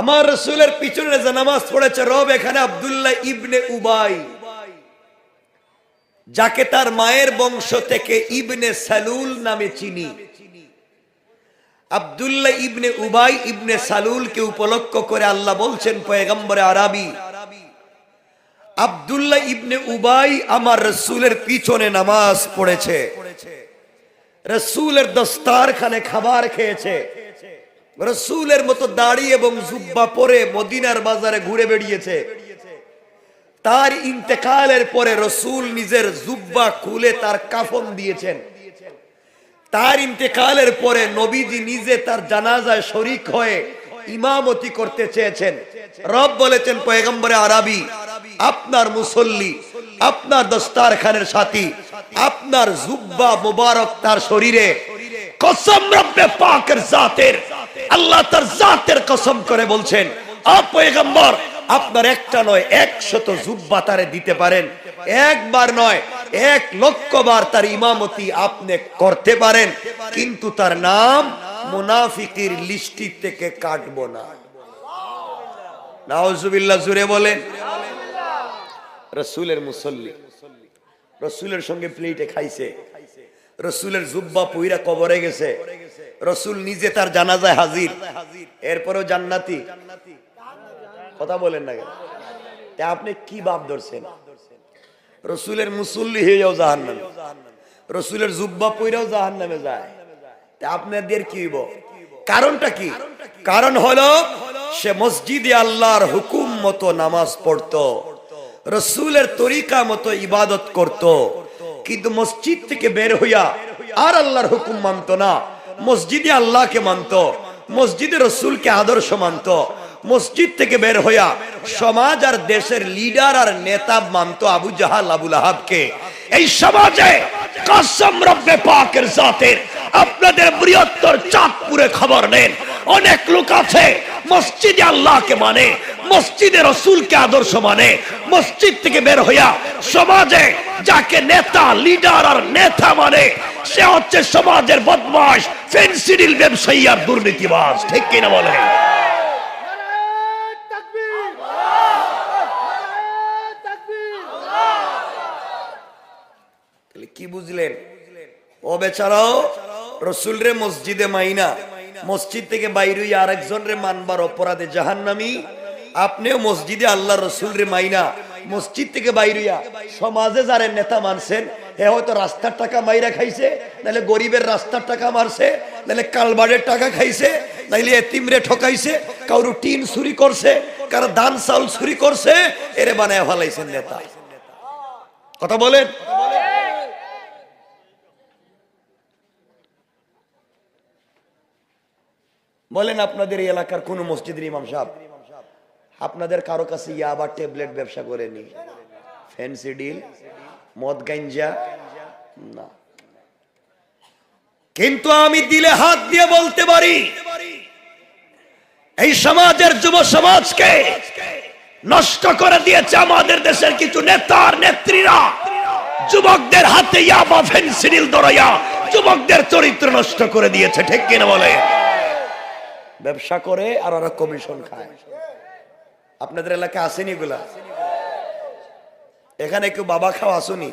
আমার রসুলের পিছনে যে নামাজ পড়েছে, রব এখানে আব্দুল্লাহ ইবনে উবাই। যাকে তার মায়ের বংশ থেকে ইবনে সালুল নামে চিনি। আব্দুল্লাহ ইবনে উবাই ইবনে সালুলকে উপলক্ষ করে আল্লাহ বলছেন, পয়গম্বরে আরবি, আব্দুল্লাহ ইবনে উবাই আমার রসুলের পিছনে নামাজ পড়েছে। রসুলের দস্তারখানে খাবার খেয়েছে। রসুলের মতো দাড়ি এবং জুব্বা পরে মদিনার বাজারে ঘুরে বেরিয়েছে তার ইন্তেকালের পরে রসুল নিজের জুব্বা খুলে তার কাফন দিয়েছেন। তার ইন্তেকালের পরে নবীজি নিজে তার জানাজায় শরিক হয়ে ইমামতি করতে চেয়েছেন। রব বলেছেন, পয়গম্বরে আরবি, আপনার মুসল্লি, আপনার দস্তার খানের সাথী, আপনার জুব্বা মুবারক তার শরীরে, কসম রব্বে পাকের জাতের আল্লাহ তার জাতের কসম করে বলছেন আপ আপনার একটা নয়, একশত জুব্বা তারে দিতে পারেন। একবার নয়, এক লক্ষ বার তার ইমামতি আপনি করতে পারেন। কিন্তু তার নাম মুনাফিকির লিস্টি থেকে কাটবো না। নাউজুবিল্লাহ, জুড়ে বলেন। রসুলের মুসল্লি, রসুলের সঙ্গে প্লেটে খাইছে। রসুলের জুব্বা পুইরা কবরে গেছে। রসুল নিজে তার জানাজায় হাজির। এরপরেও জান্নাতি। কথা বলেন না তা আপনি কি বাপ ধরছেন? রসুলের মুসল্লি হয়ে যাও জাহান নামে রসুলের জুব্বা পইরাও জাহান নামে যায়। তা আপনাদের কি হইব? কারণটা কি? কারণ হলো, সে মসজিদে আল্লাহর হুকুম মতো নামাজ পড়তো। রসুলের তরিকা মতো ইবাদত করত। কিন্তু মসজিদ থেকে বের হইয়া আর আল্লাহর হুকুম মানত না। মসজিদে আল্লাহকে মানত, মসজিদে রসুলকে আদর্শ মানত, মসজিদ থেকে বের হইয়া সমাজ আর দেশের লিডার আর নেতা মানত আবু জাহাল, আবুল আহাবকে। এই সমাজে কসম রব্বে পাকের জাতের আপনাদের বৃহত্তর চাঁদপুরে খবর নেন। অনেক লোক আছে, মসজিদে আল্লাহকে মানে মসজিদে রসুলকে আদর্শ মানে। মসজিদ থেকে বের হইয়া সমাজে যাকে নেতা, লিডার আর নেতা মানে সে হচ্ছে সমাজের বদমাস ফেন্সিডিল ব্যবসায়ী আর দুর্নীতিবাজ। ঠিক কিনা বলে কি বুঝলেন? ও বেচারাও রসুল রে মসজিদে মাইনা। মসজিদ থেকে বাইরে আরেকজন রে মানবার অপরাধে জাহান্নামি। আপনিও মসজিদে আল্লাহ রসুল রে মাইনা। মসজিদ থেকে বাইরিয়া সমাজে যারা নেতা মানছেন হে হয়তো রাস্তার টাকা মাইরা খাইছে নাহলে গরিবের রাস্তার টাকা মারছে নাহলে কালবাড়ের টাকা খাইছে, নাইলে এতিমরে ঠকাইছে, কারও টিন চুরি করছে, কারও ধান চাউল চুরি করছে, এরে বানায় ফেলাইছেন নেতা। কথা বলেন? বলেন, আপনাদের এলাকার কোন মসজিদের ইমাম সাহেব? আপনাদের কারও কাছে ইয়াবা ট্যাবলেট ব্যবসা করেনি? Phensedyl? মদ গাঞ্জা? না। কিন্তু আমি দিলে হাত দিয়ে বলতে পারি, এই সমাজের যুব সমাজকে নষ্ট করে দিয়েছে আমাদের দেশের কিছু নেতার নেত্রীরা। যুবকদের হাতে ইয়াবা ফেন্সিডিল দরাইয়া যুবকদের চরিত্র নষ্ট করে দিয়েছে, ঠিক কিনা বলে ব্যবসা করে আর ওরা কমিশন খায়। আপনাদের এলাকায় আসেনি এগুলা? এখানে কেউ বাবা খাও আসুনি?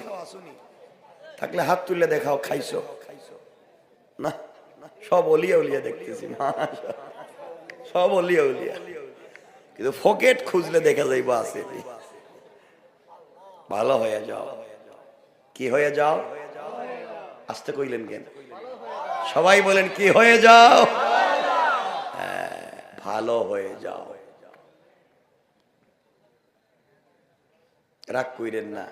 থাকলে হাত তুলে দেখাও, খাইছো? না সব অলিয়া উলিয়া দেখতেছি সব অলিয়া উলিয়া কিন্তু ফকেট খুঁজলে দেখা যাইব আছে ভালো হয়ে যাও। কি হয়ে যাও? আসতে কইলেন কেন? সবাই বলেন, কি হয়ে যাও? ভালো হয়ে যাও। রাগ কইরেন না।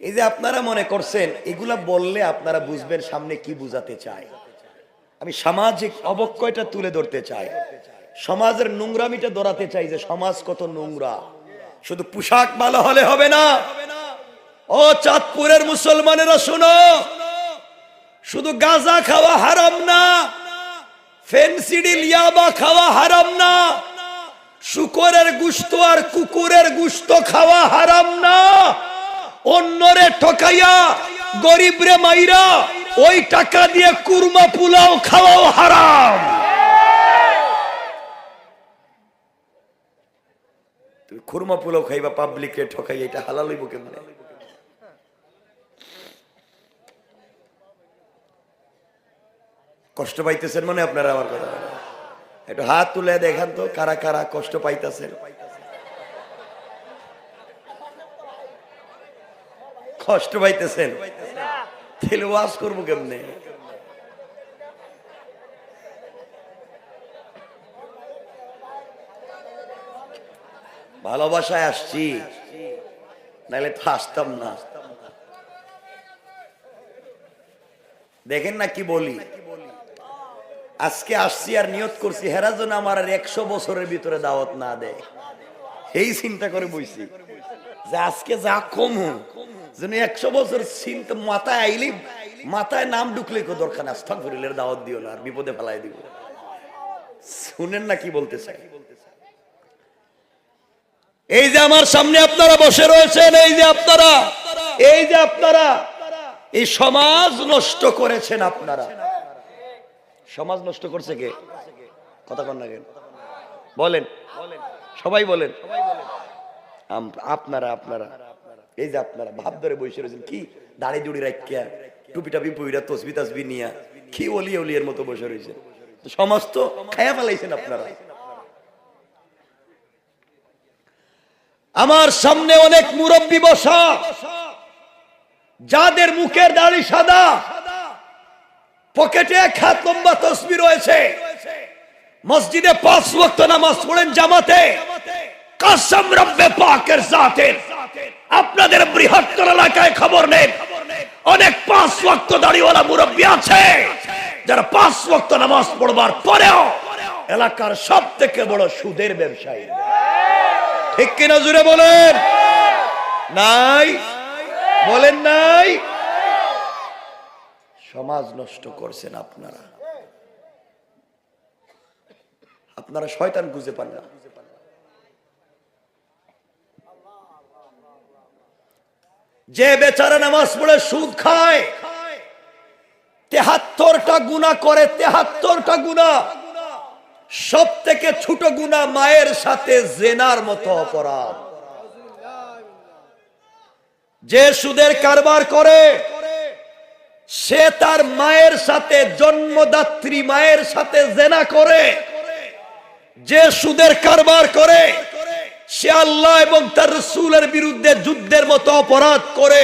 এই যে আপনারা মনে করছেন, এগুলা বললে আপনারা বুঝবেন সামনে কি বুঝাতে চায়। আমি সামাজিক অবক্ষয়টা তুলে ধরতে চাই। সমাজের নোংরামিটা ধরাতে চাই যে সমাজ কত নোংরা। শুধু পোশাক ভালো হলে হবে না। ও চাঁদপুরের মুসলমানেরা শোনো, শুধু গাঁজা খাওয়া হারাম না। ফেনসিডিল ইয়াবা খাওয়া হারাম না। শুকরের গুস্ত আর কুকুরের গুস্ত খাওয়া হারাম না। অন্যরে ঠকাইয়া গরিব রে মাইরা, ওই টাকা দিয়ে কুরমা পোলাও খাওয়াও হারাম। খুরমা পোলাও খাইবা পাবলিকরে ঠকাইয়া এটা হালাল হইব কেমনে? কষ্ট পাইতেছেন মানে আপনারা আমার কথা একটু হাত তুলে দেখান তো, কারা কারা কষ্ট পাইতেছেন। কষ্ট পাইতেছেন? তাহলে ওয়াজ করব কেমনে? ভালোবাসায় আসছি নাহলে তো আসতাম না। দেখেন না কি বলি। আজকে আসছি আর নিয়ত করছি, হেরা যেন আমার আর একশো বছরের ভিতরে দাওয়াত না দেয়। এই চিন্তা করে বইছি। যে আজকে যা কম যেন একশো বছর চিন্তা মাথায় আইলি, মাথায় নাম ঢুকলে কো দরকার আস্থা করিলের দাওয়াত দিও না, আর বিপদে ফেলাই দিব। শুনেন না কি বলতে চাই। এই যে আমার সামনে আপনারা বসে রয়েছেন, এই যে আপনারা, এই যে আপনারা, এই সমাজ নষ্ট করেছেন আপনারা। সমাজ নষ্ট করছে কে? কথা কন না কেন? বলেন। সবাই বলেন। আপনারা আপনারা। এই যে আপনারা, ভাব ধরে বসে রয়েছেন, কি দাড়ি জুড়ি রাখিয়া টুপি টাপি পুইরা তসবি তসবি নিয়া, কি অলি অলিয়ের মতো বসে রয়েছেন? সমাজ তো খায়া ফেলাইছেন আপনারা। আমার সামনে অনেক মুরব্বী বসা, যাদের মুখের দাড়ি সাদা পকেটে এক হাত লম্বা তসবি রয়েছে। মসজিদে পাঁচ ওয়াক্ত নামাজ পড়েন জামাতে। কাসম রব্বে পাকের জাতের। আপনাদের বৃহত্তর এলাকায় খবর নেন অনেক পাঁচ ওয়াক্ত দাড়িওয়ালা মুরব্বী আছে। যারা পাঁচ ওয়াক্ত নামাজ পড়বার পরেও এলাকার সব থেকে বড় সুদের ব্যবসায়ী। ঠিক কিনা জুড়ে বলেন? নাই? বলেন নাই? সমাজ নষ্ট করছেন আপনারা। আপনারা শয়তান খুঁজে পান না। যে বেচারা নামাজ পড়ে সুদ খায়, তেহাত্তরটা গুণা করে, তেহাত্তরটা গুণা। সব থেকে ছোট গুণা মায়ের সাথে জেনার মতো অপরাধ। যে সুদের কারবার করে সে তার মায়ের সাথে, জন্মদাত্রী মায়ের সাথে জেনা করে, যে সুদের কারবার করে, সে আল্লাহ এবং তার রসুলের বিরুদ্ধে যুদ্ধের মতো অপরাধ করে,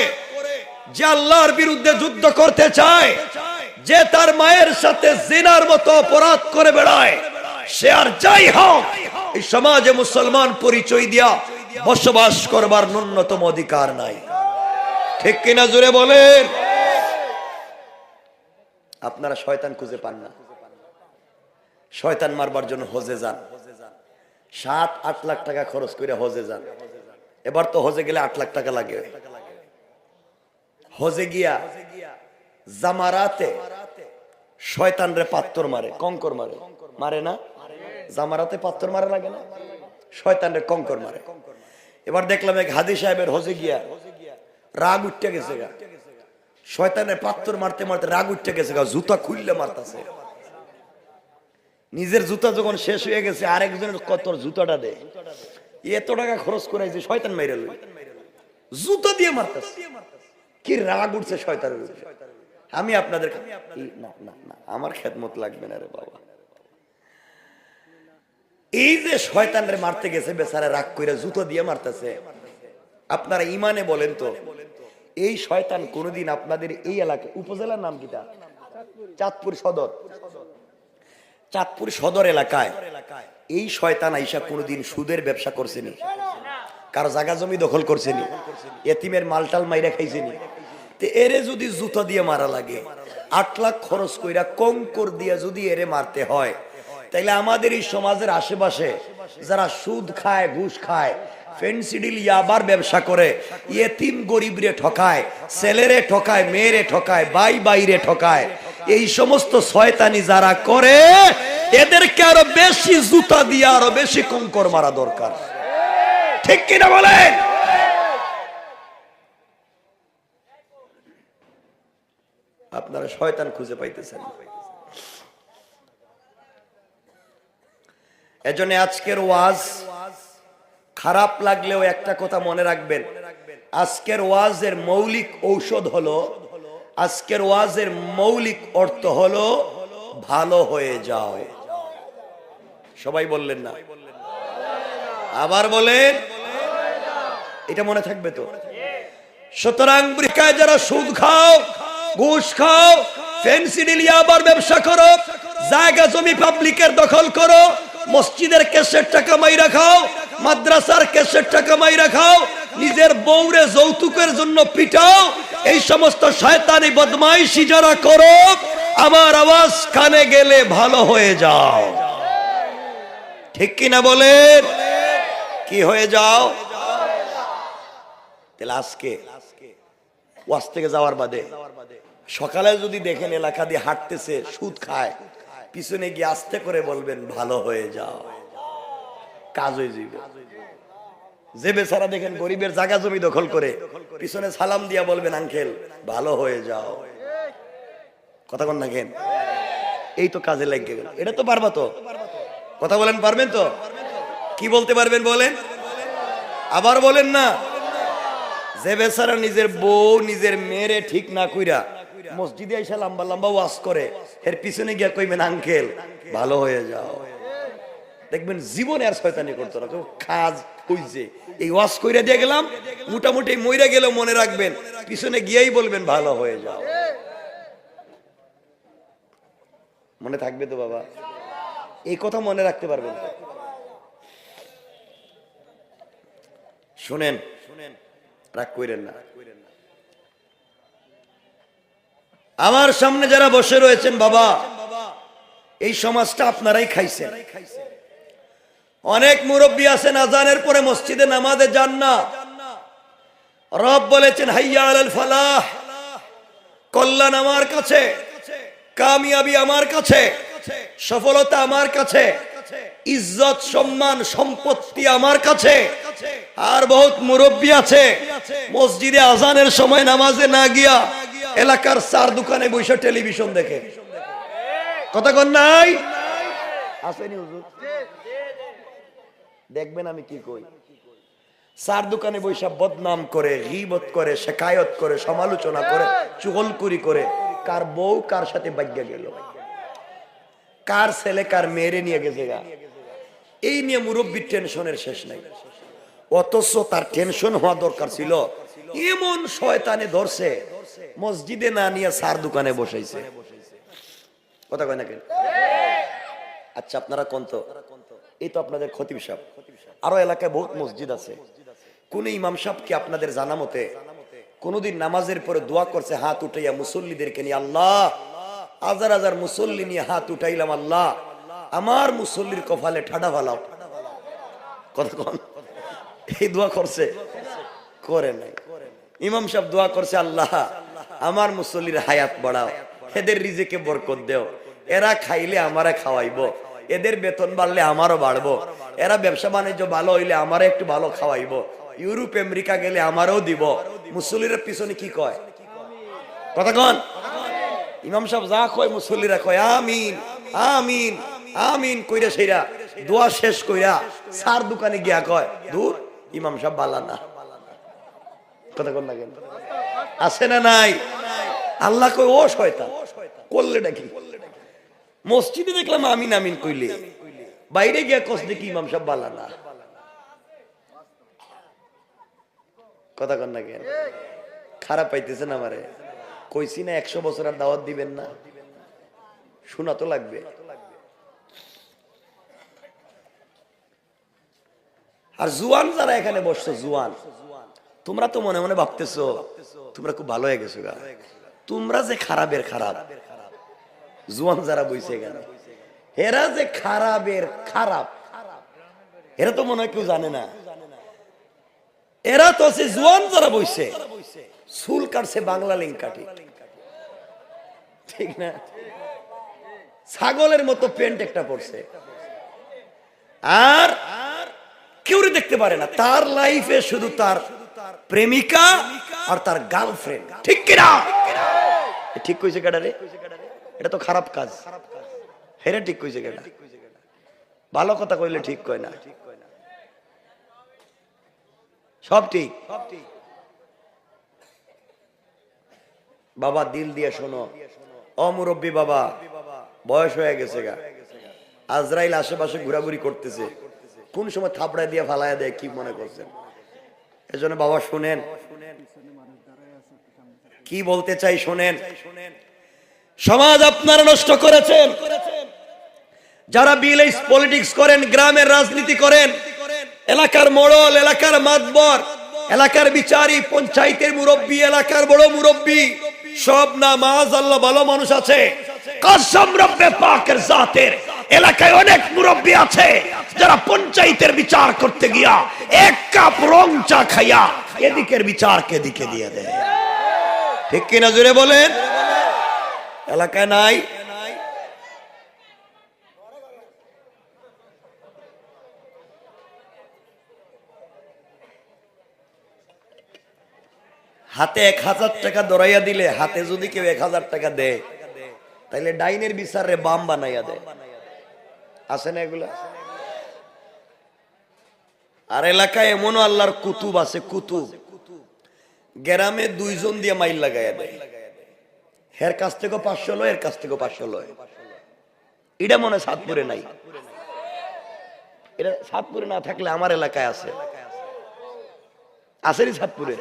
যে আল্লাহর বিরুদ্ধে যুদ্ধ করতে চায়, যে তার মায়ের সাথে জেনার মতো অপরাধ করে বেড়ায়, সে আর যাই হোক, এই সমাজে মুসলমান পরিচয় দিয়া বসবাস করবার ন্যূনতম অধিকার নাই। ঠিক কিনা জুড়ে বলেন? আপনারা শয়তান খুঁজে পান না। শয়তান মারবার জন্য হজে যান। সাত, আট লাখ টাকা খরচ করে হজে যান। এবার তো হজে গেলে আট লাখ টাকা লাগে। হজে গিয়া জামারাতে শয়তান রে পাত্তর মারে, কঙ্কর মারে। মারে না? জামারাতে পাত্তর মারে লাগে না? শয়তান রে কঙ্কর মারে। এবার দেখলাম এক হাদি সাহেবের হজে গিয়া রাগ উঠতে গেছে গা। শয়তানের পাত্তর মারতে মারতে রাগ উঠতে গেছে জুতা খুললে মারতাছে। নিজের জুতা যখন শেষ হয়ে গেছে, আরেকজনের কত জুতাটা দে। এত টাকা খরচ করেছে শয়তান মেরে জুতা দিয়ে মারতাছে। কি রাগ উঠছে শয়তানের আমি আপনাদের না না না, আমার খেদমত লাগবে না রে বাবা। এই যে শয়তানের মারতে গেছে, বেচারা রাগ কইরা জুতো দিয়ে মারতেছে। আপনারা ইমানে বলেন তো এই শয়তান কোনদিন আপনাদের এই এলাকা উপজেলার নাম কিটা? চাঁদপুর সদর। চাঁদপুর সদর এলাকায় এই শয়তান আইসা কোনোদিন সুদের ব্যবসা করছেনি, কারও জায়গা জমি দখল করছেনি, এতিমের মালটাল মাইরা খাইছেনি। এরে যদি জুতা দিয়ে মারা লাগে, আট লাখ খরচ কইরা কঙ্কর দিয়ে যদি এরে মারতে হয়, তাইলে আমাদের এই সমাজের আশেপাশে যারা সুদ খায়, ঘুষ খায় ফেন্সিডিল ইয়াবার ব্যবসা করে, ইয়েতিম গরিবরে ঠকায়, ছেলেরে ঠকায়, মেয়েরে ঠকায় বাই বাইরে ঠকায়। এই সমস্ত শয়তানি যারা করে, এদেরকে আরও বেশি জুতা দিয়ে আরও বেশি কঙ্কর মারা দরকার। ঠিক কিনা বলেন? আপনারা শয়তান খুঁজে পাইতেছেন এজন্য আজকের ওয়াজ খারাপ লাগলেও একটা কথা মনে রাখবেন। আজকের ওয়াজের মৌলিক ঔষধ হলো, আজকের ওয়াজের মৌলিক অর্থ হলো, ভালো হয়ে যাও। সবাই বললেন না? আবার বলেন, এটা মনে থাকবে তো? সুতরাং আমেরিকায় যারা সুদ খাও, ঘুষ খাও, ফেন্সি ডিলিয়া আবার ব্যবসা করো, জায়গা জমি পাবলিকের দখল করো, মসজিদের কেসের টাকা মাইরা খাও মাদ্রাসার কেসের টাকা মাইরা খাও, নিজের বউরে যৌতুকের জন্য পিটাও, এই সমস্ত শয়তানি বদমাইশি যারা করো, আমার আওয়াজ কানে গেলে ভালো হয়ে যাও। ঠিক কিনা বলেন? কি হয়ে যাও? তাহলে আজকে ওয়াজ থেকে যাওয়ার বাদে সকালে যদি দেখেন এলাকা দিয়ে হাঁটতেছে, সুদ খায়, পিছনে গিয়ে আস্তে করে বলবেন, ভালো হয়ে যাও। কাজ হয়ে যাবে যে বেচারা দেখেন গরিবের জায়গা জমি দখল করে, পিছনে সালাম দিয়া বলবেন, আঙ্কেল, ভালো হয়ে যাও। কথা কন না কেন? এই তো কাজে লাগে গেল। এটা তো পারবা তো? কথা বলেন, পারবেন তো? কি বলতে পারবেন বলেন? আবার বলেন না। যে বেচারা নিজের বউ, নিজের মেয়েরে ঠিক না কইরা মসজিদে এসে লম্বা লম্বা ওয়াজ করে এর পিছনে গিয়া কইবেন, আঙ্কেল, ভালো হয়ে যাও। দেখবেন জীবনে আর শয়তানি করতো না। কাজ হইছে এই ওয়াজ কইরা দিয়ে গেলাম, মোটামুটি মইরা গেলেও মনে রাখবেন, পিছনে গিয়েই বলবেন, ভালো হয়ে যাও। মনে থাকবে তো বাবা? এই কথা মনে রাখতে পারবেন তো? শুনেন শুনেন, রাগ কইরেন না। আমার সামনে যারা বসে রয়েছেন বাবা, এই সমাজটা আপনারাই খাইছেন। অনেক মুরব্বী আছেন আজানের পরে মসজিদে নামাজে যান না। রব বলেছেন, হাইয়া ফালাহ, কল্যাণ আমার কাছে, কামিয়াবি আমার কাছে, সফলতা আমার কাছে, ইজ্জত, সম্মান, সম্পত্তি আমার কাছে। আর বহুত মুরব্বী আছে, মসজিদে আজানের সময় নামাজে না গিয়া এলাকার চার দোকানে বসে টেলিভিশন দেখে। কথা কন নাই? আসেনি হুজুর। দেখবেন আমি কি কই। চার দোকানে বৈশা বদনাম করে, গিবত করে, শেখায়ত করে, সমালোচনা করে, চুগলকুরি করে, কার বউ কার সাথে বাগ্যা গেল? কার ছেলে কার মেয়েরে নিয়ে গেছে গা? এই নিয়ে মুরব্বীর টেনশনের শেষ নাই। অথচ তার টেনশন হওয়া দরকার ছিল। এমন শয়তানে ধরছে, মসজিদে না নিয়ে সার দোকানে বসাইছে কথা কয় না কেন? আচ্ছা আপনারা কোন তো? এই তো আপনাদের খতিব সাহেব। আরও এলাকায় বহুত মসজিদ আছে। কোন ইমাম সাহেব কি আপনাদের জানা মতে কোনদিন নামাজের পরে দোয়া করছে, হাত উঠাইয়া মুসল্লিদেরকে নিয়ে, আল্লাহ, হাজার হাজার মুসল্লি নিয়ে হাত উঠাইলাম, আল্লাহ, আমার মুসল্লির কপালে ঠাডা কথা কন। এই দোয়া করছে? করে নাই। ইমাম সাহেব দোয়া করছে, আল্লাহ, আমার মুসল্লির হায়াত বাড়াও। এদের রিজেকে বরকত দেও। এরা খাইলে আমারা খাওয়াইবো। এদের বেতন বাড়লে আমারও বাড়বো। এরা ব্যবসা বাণিজ্য ভালো হইলে আমারও একটু ভালো খাওয়াইবো। ইউরোপ, আমেরিকা গেলে আমারও দিব। মুসল্লির পিছনে কি কয়? কথা কন। ইমাম সাহেব যা কয় মুসল্লিরা কয়, আমিন আমিন আমিন কইরা সেইরা দোয়া শেষ কইরা সার দোকানে গিয়া কয়, দূর, ইমাম সাহেব বালা না। কথা কন লাগেন আছে না নাই? আল্লাহ কই ও শয়তান করলে ডাকি মসজিদে দেখলাম আমিন আমিন কইলে। বাইরে গিয়া কস দেখি ইমাম সাহেব বালা না। কথা কন না কেন? খারাপ পাইতেছেন আমারে। কইছি না, একশো বছর আর দাওয়াত দিবেন না। শোনা তো লাগবে। আর জুয়ান যারা এখানে বসছো জুয়ান, তোমরা তো মনে মনে ভাবতেছো, তোমরা খুব ভালো হয়ে গেছো তোমরা যে খারাপের খারাপ। জুয়ান যারা বইছে এখানে। এরা যে খারাপের খারাপ, এরা তো মনে হয় কেউ জানে না। এরা তো সে জুয়ান যারা বইছে, চুল কাটছে, বাংলা লিঙ্ক কাটি। ঠিক না? ছাগলের মতো প্যান্ট একটা পড়ছে আর কেউ দেখতে পারে না, তার লাইফে শুধু তার প্রেমিকা আর তার গার্লফ্রেন্ড ঠিক কিনা? ঠিক কইছে কেডা রে? এটা তো খারাপ কাজ। হেরে ঠিক কইছে কেডা ভালো কথা কইলে ঠিক কয় না। সব ঠিক। বাবা, দিল দিয়ে শোনো। অমুরব্বী বাবা, বয়স হয়ে গেছে গা। আজরাইল আশেপাশে ঘোরাঘুরি করতেছে। কোন সময় থাপড়ায় দিয়ে ফালায় দেয়, কি মনে করছেন? এজন্য বাবা, শুনেন। কি বলতে চাই, শোনেন। সমাজ আপনারা নষ্ট করেছেন। যারা বিলেজ পলিটিক্স করেন, গ্রামের রাজনীতি করেন, এলাকার মোড়ল, এলাকার মাতবর, এলাকার বিচারি, পঞ্চায়েতের মুরব্বী, এলাকার বড় মুরব্বী, সব নামাজ আল্লাহ ভালো মানুষ আছে। পাকের এলাকায় অনেক মুরব্বী আছে, যারা পঞ্চায়েতের বিচার করতে গিয়া এক কাপ রং চা খাইয়া এদিকের বিচার কেদিকে দিয়ে দেয়। ঠিক কিনা জুড়ে বলেন? এলাকায় নাই? হাতে এক হাজার টাকা দরাইয়া দিলে হাতে যদি কেউ এক হাজার টাকা দেয় তাহলে ডাইনের বিচারে বাম বানাইয়া দেয়। আছে না এগুলা? আর এলাকায় এমনও আল্লাহর কুতুব আছে, কুতুব। গ্রামে দুইজন দিয়ে মাইল লাগাইয়া দেয়। হের কাছ থেকে পাঁচশো লয়, এর কাছ থেকে পাঁচশো লয়। এটা মনে সাতপুরে নাই। এটা সাতপুরে না থাকলে আমার এলাকায় আছে। আসেনি সাতপুরে।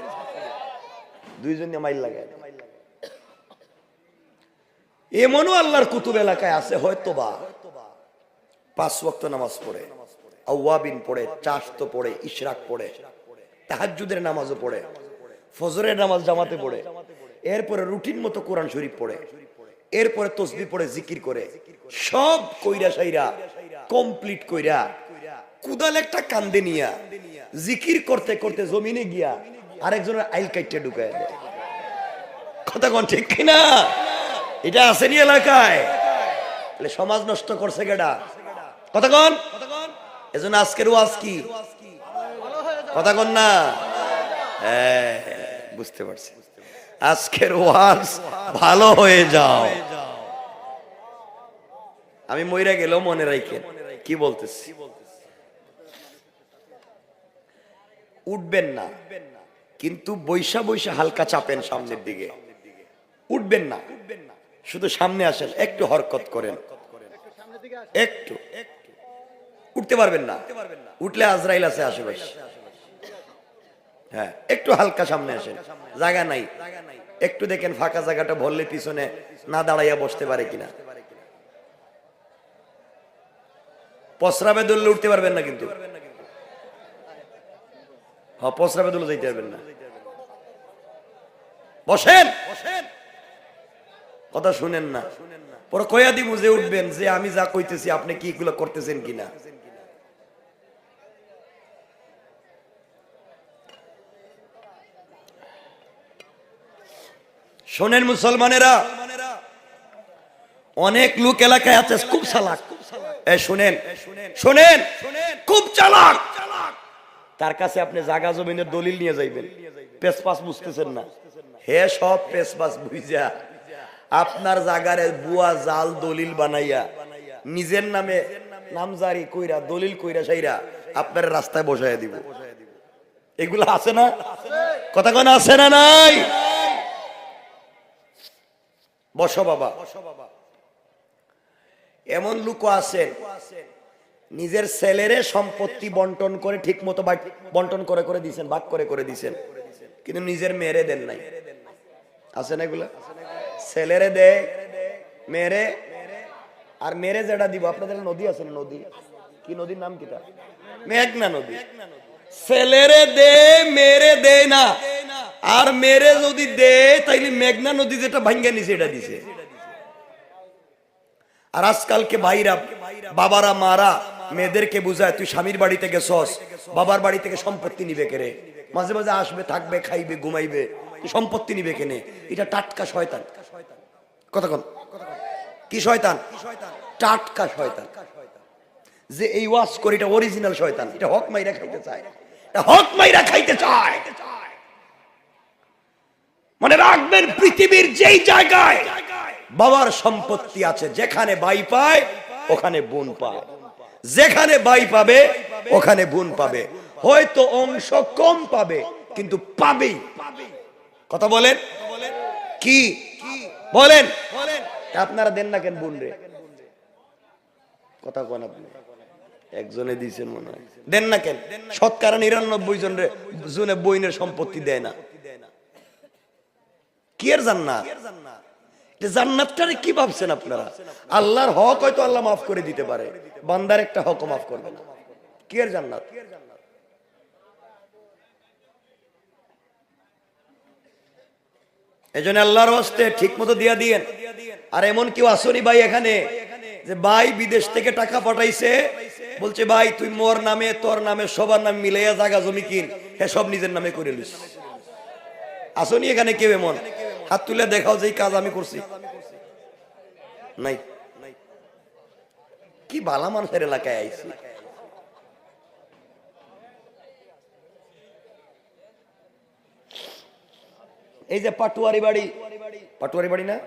দুইজন মাইল লাগায় এমনও আল্লাহর কুতুব এলাকায় আছে হয়তো বা পাঁচ ওয়াক্ত নামাজ পড়ে আউয়াবিন পড়ে চাষ তো পড়ে, ইশরাক পড়ে, তাহাজ্জুদের নামাজও পড়ে, ফজরের নামাজ জামাতে পড়ে। এরপরে রুটিন মতো কোরআন শরীফ পড়ে, এরপরে তসবি পড়ে, জিকির করে। সব কইরা সাইরা কমপ্লিট কইরা, কুদাল একটা কান্দে নিয়া, জিকির করতে করতে জমিনে গিয়া আরেকজনের আইল কাইটে ঢুকায় দেয়। কথা কোন ঠিক কিনা? এটা আসেনি এলাকায়? তাহলে সমাজ নষ্ট করছে গেডা কথা কন? এজন্য আজকের ওয়াজ কি? কথা কন না? হ্যাঁ বুঝতে পারছি। আজকের ওয়াজ ভালো হয়ে যাও। আমি মইরা গেলেও মনে রাখেন কি বলতেছি? উঠবেন না, কিন্তু বৈশা বৈশা হালকা চাপেন সামনের দিকে। উঠবেন না, শুধু সামনে আসেন, একটু হরকত করেন। একটু। উঠতে পারবেন না, উঠলে আজরাইল আছে আশেপাশে। হ্যাঁ একটু হালকা সামনে আসেন। জায়গা নাই। একটু দেখেন ফাঁকা জায়গাটা ভরলে পিছনে না দাঁড়াইয়া বসতে পারে কিনা। পসরাবে দৌড়লে উঠতে পারবেন না কিন্তু। হ্যাঁ যাইতে পারবেন না। বসেন। কথা শুনেন না। পরে কয়া দিব যে উঠবেন, যে আমি যা কইতেছি আপনি কি এগুলো করতেছেন কিনা। শোনেন মুসলমানেরা, অনেক লোক এলাকায় আছে, খুব চালাক। শুনেন শুনেন, খুব চালাক। তার কাছে আপনি জাগা জমিনের দলিল নিয়ে যাইবেন। পেসপাস বুঝতেছেন না। হে, সব পেসপাস বুঝা আপনার জাগারে বুয়া, জাল, দলিল বানাইয়া, নিজের নামে নামজারি কইরা, দলিল কইরা সাইরা আপনার রাস্তায় বসাইয়া দিব। এগুলো আছে না? কথা কোন, আছে না নাই? বসো বাবা। এমন লোক আছে, নিজের ছেলেরে সম্পত্তি বন্টন করে ঠিক মতো বন্টন করে করে দিছেন, ভাগ করে করে দিছেন। কিন্তু নিজের মেয়েরে দেন নাই। আছে না এগুলা? ছেলেরে দে মেরে আর মেরে যেটা দিব, আপনাদের নদী আছে না নদী? কি নদীর নাম কিটা মেঘনা নদী। ছেলেরে দে মেরে দে না। আর মেরে যদি দে, তাইলে মেঘনা নদী যেটা ভাঙ্গা নিছে, এটা দিছে। আর আজকালকে ভাইরা, বাবারা, মারা, মেয়েদেরকে বুঝায়, তুই স্বামীর বাড়ি থেকে সস বাবার বাড়ি থেকে সম্পত্তি নিবে কেরে মাঝে মাঝে আসবে, থাকবে, খাইবে, ঘুমাইবে সম্পত্তি নিবে কেনে এটা টাটকা শয়তান। কন। কি শয়তান? টাটকা শয়তান। যে এই ওয়াজ করে, এটা অরিজিনাল শয়তান। এটা হক মাইরা খাইতে চায়। এটা হক মাইরা খাইতে চায়। মনে রাখবেন পৃথিবীর যেই জায়গায় বাবার সম্পত্তি আছে, যেখানে বাই পায়, ওখানে বোন পায়। যেখানে বাই পাবে, ওখানে বোন পাবে। হয়তো অংশ কম পাবে, কিন্তু পাবেই। কথা বলেন? কি? বলেন। আপনারা দেন না কেন বোন রে? কথা কোন আপনি। একজনে দিয়েছেন মনে হয়। দেন না কেন? শতকরা নিরানব্বই জন রে, জনে বইনের সম্পত্তি দেয় না। কি এর জান্নাত? জান্নাতটারে কি ভাবছেন আপনারা? আল্লাহর হক হয়তো আল্লাহ মাফ করে দিতে পারে। বান্দার একটা হক মাফ করবে না। কি এর জান্নাত? এই জন্য আল্লাহর হস্তে ঠিক মতো দিয়া দিয়েন। আর এমন কেউ আসনি ভাই এখানে, যে ভাই বিদেশ থেকে টাকা পাঠাইছে, বলছে, ভাই, তুই মোর নামে, তোর নামে, সবার নামে মিলাইয়া জায়গা জমি কিন। হ্যাঁ সব নিজের নামে করে লিস আসনি এখানে কেউ এমন? হাত তুলে দেখাও যে কাজ আমি করছি। নাই। কি বালা মানুষের এলাকায় আইছি। এই যে পাটুয়ারি বাড়ি। পাটুয়ারি বাড়ি না?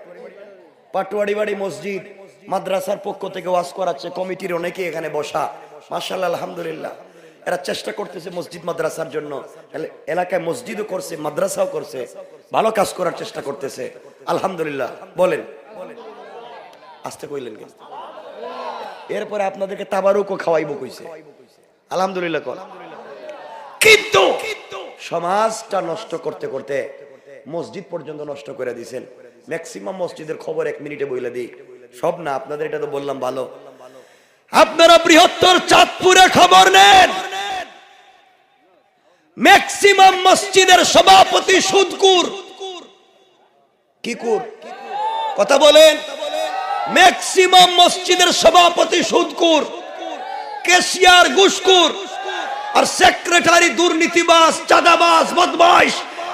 পাটুয়ারি বাড়ি মসজিদ, মাদ্রাসার পক্ষ থেকে ওয়াজ করাচ্ছে, কমিটির অনেকে এখানে বসা। মার্শাল্লাহ আলহামদুলিল্লাহ। এরা চেষ্টা করতেছে মসজিদ, মাদ্রাসার জন্য। এলে- এলাকায় মসজিদও করছে, মাদ্রাসাও করছে। ভালো কাজ করার চেষ্টা করতেছে। আলহামদুলিল্লাহ। বলেন। আসতে কইলেন কেন? এরপরে আপনাদেরকে তাবারুকও খাওয়াইবো কইছে। আলহামদুলিল্লাহ কর কিন্তু সমাজটা নষ্ট করতে করতে মসজিদ পর্যন্ত নষ্ট করে দিয়েছেন ম্যাক্সিমাম মসজিদের খবর এক মিনিটে বইলে দিই। সব না, আপনাদের এটা তো বললাম ভালো। আপনারা বৃহত্তর চাঁদপুরে খবর নেন। ম্যাক্সিমাম মসজিদের সভাপতি সুদকুর। কি কুর? কথা বলেন। ম্যাক্সিমাম মসজিদের সভাপতি সুদকুর। কেশিয়ার ঘুষকুর আর সেক্রেটারি দুর্নীতিবাস চাঁদাবাস বদমাইশ।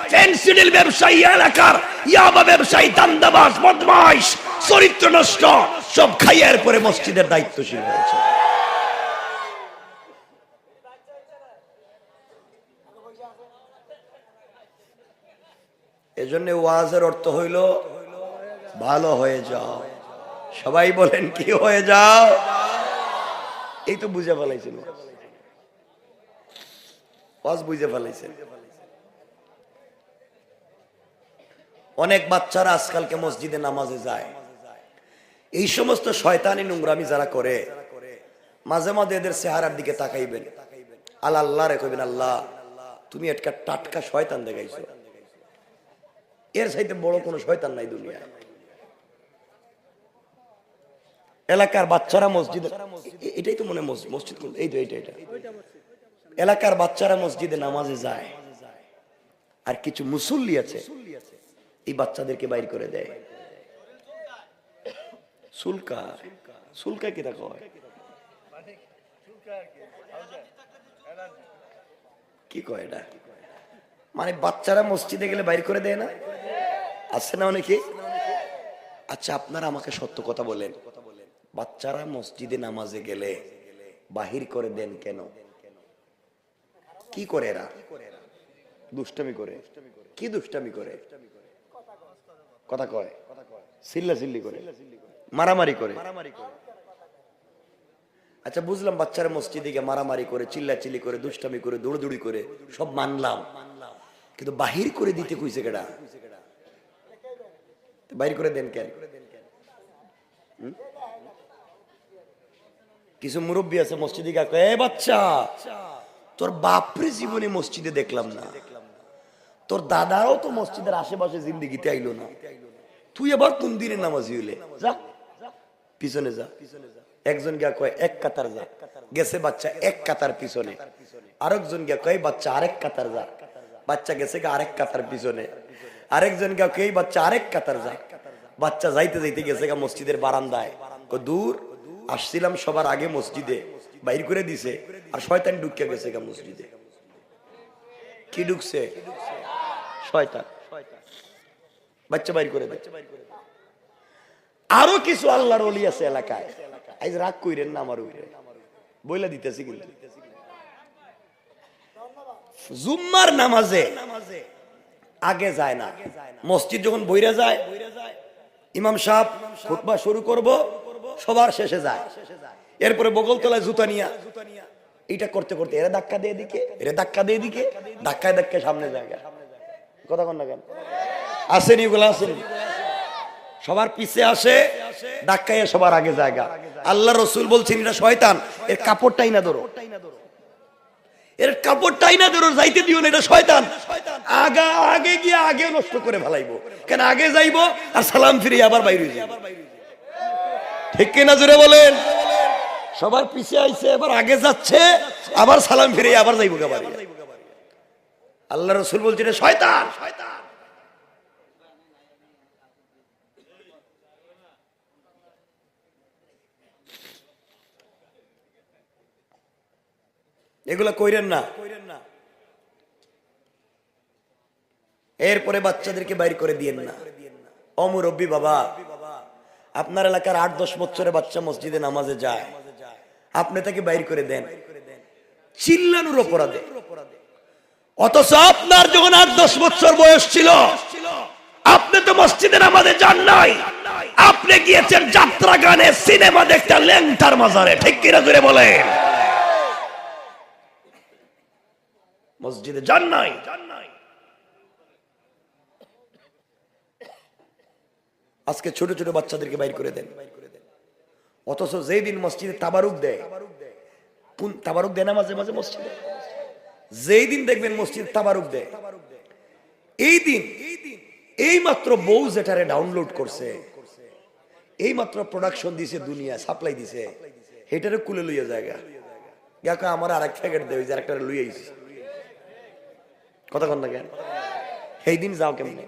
ফেন্সিডিল ব্যবসায়ী এলাকার ইয়াবা ব্যবসায়ী দান্দাবাস বদমাইশ। চরিত্র নষ্ট। সব খাইয়ার পরে মসজিদের দায়িত্বশীল হয়েছে। এজন্য ওয়াজের অর্থ হইল, ভালো হয়ে যাও। সবাই বলেন, কি হয়ে যাও? এই তো বুঝে ফেলাইছিল ওয়াজ। বুঝে ফেলাইছে অনেক বাচ্চারা আজকালকে মসজিদে নামাজে যায়। এই সমস্ত শয়তানি নোংরামি যারা করে, মাঝে মাঝে এদের চেহারার দিকে তাকাইবেন। আল্লাহ রে কইবেন, আল্লাহ, তুমি একটা টাটকা শয়তান দেখাইছো। এর সাইতে বড় কোনো শয়তান নাই দুনিয়ায়। এলাকার বাচ্চারা মসজিদে এটাই তো মনে মসজিদ এই তো এইটা এটা এলাকার বাচ্চারা মসজিদে নামাজে যায়। আর কিছু মুসল্লি আছে, এই বাচ্চাদেরকে বাইর করে দেয়। সুলকা সুলকা কি দেখো? কি কয় এটা? মানে বাচ্চারা মসজিদে গেলে বাইর করে দেয় না? আছে না অনেকে? আচ্ছা আপনারা আমাকে সত্য কথা বলেন। বাচ্চারা মসজিদে নামাজে গেলে বাহির করে দেন কেন? কি করে এরা? দুষ্টামি করে। কি দুষ্টামি করে? কথা কয়। চিল্লা চিল্লি করে। মারামারি করে। আচ্ছা বুঝলাম বাচ্চারা মসজিদে গিয়ে মারামারি করে চিল্লা চিল্লি করে, দুষ্টামি করে, দৌড়দৌড়ি করে, সব মানলাম। কিন্তু বাহির করে দিতে কইছে কেডা? বাইর করে দেন কেন? কিছু মুরব্বী আছে মসজিদে কয়, এ বাচ্চা তোর বাপরে জীবনে মসজিদে দেখলাম না। তোর দাদাও তো মসজিদের আশেপাশে জিন্দিগিতে আইলো না। তুই আবার কোন দিনের নামাজি হইলে? যা পিছনে যা। একজন গিয়া কয় এক কাতার যা। গেছে বাচ্চা এক কাতার পিছনে। আরেকজন গিয়া কয় বাচ্চা আরেক কাতার যা। বাচ্চা গেছে গা আরেক কাতার পিছনে। আরেকজন গিয়া কয় বাচ্চা, আরেক কাতার যা। বাচ্চা যাইতে যাইতে গেছে গা মসজিদের বারান্দায়। দূর, আসছিলাম সবার আগে মসজিদে। বাইর করে দিছে, আর শয়তান ঢুকে গেছে গা মসজিদে। কি ঢুকছে? শয়তান। বাচ্চা বাইর করে আরও কিছু আল্লাহর অলি আছে এলাকায়। আজ রাগ কইরেন না আমার উপরে বইলা দিতেছি কিন্তু। জুম্মার নামাজে আগে যায় না। মসজিদ যখন বইরা যায়, ইমাম সাহেব খুতবা শুরু করব, সবার শেষে যায়। এরপরে বগলতলায় জুতা নিয়া, এইটা করতে করতে এরা ধাক্কা দিয়ে দিকে এরা ধাক্কা দিয়ে দিকে ধাক্কায় ধাক্কায় সামনে জায়গা। কথা কন না কেন? আসেনি ওগুলো আসেনি। সবার পিছে আসে, ধাক্কায় সবার আগে জায়গা। আল্লাহ রসুল বলছেন এটা শয়তান, এর কাপড়টাই না ধরো। এর কাপড়টাই না ধরো, যাইতে দিও না, এটা শয়তান। আগা, আগে গিয়ে আগে নষ্ট করে ফেলাইবো। কেন আগে যাইবো আর সালাম ফিরে আবার বাইরে ঠিক কিনা জোরে বলেন? সবার পিছে আইছে, এবার আগে যাচ্ছে, আবার সালাম ফিরে আবার যাইবো আবার আল্লাহ রসুল বলছে শয়তান শয়তান। এগুলা কইরেন না। এরপরে বাচ্চাদেরকে বাইর করে দিয়েন না। অমুরব্বী বাবা, আপনার এলাকার আট দশ বছরের বাচ্চা মসজিদে নামাজে যায়। আপনি তাকে বাইর করে দেন। চিল্লানোর অপরাধে। অথচ আপনার যখন আট দশ বছর বয়স ছিল, আপনি তো মসজিদে নামাজে যান নাই। আপনি গিয়েছেন যাত্রা গানে সিনেমা দেখতে ল্যাংটার মাজারে, ঠিক কিনা করে বলেন? মসজিদে যান নাই। আজকে ছোট ছোট বাচ্চাদেরকে বাইর করে দেন। অথচ যেই দিন মসজিদে তাবারুক দেয় তাবারুক দেয় না মাঝে মাঝে মসজিদে? যেই দিন দেখবেন মসজিদে তাবারুক দেয়। এই দিন, এই মাত্র বউ যেটারে ডাউনলোড করছে, এই মাত্র প্রোডাকশন দিছে দুনিয়া সাপ্লাই দিছে হেটারে কুলে লইয়া জায়গা ইয়াকে আমার আরেক প্যাকেট দেয় যে আরেকটা লইয়া আইছি। কথা কন কেন? সেই দিন যাও কেমনে?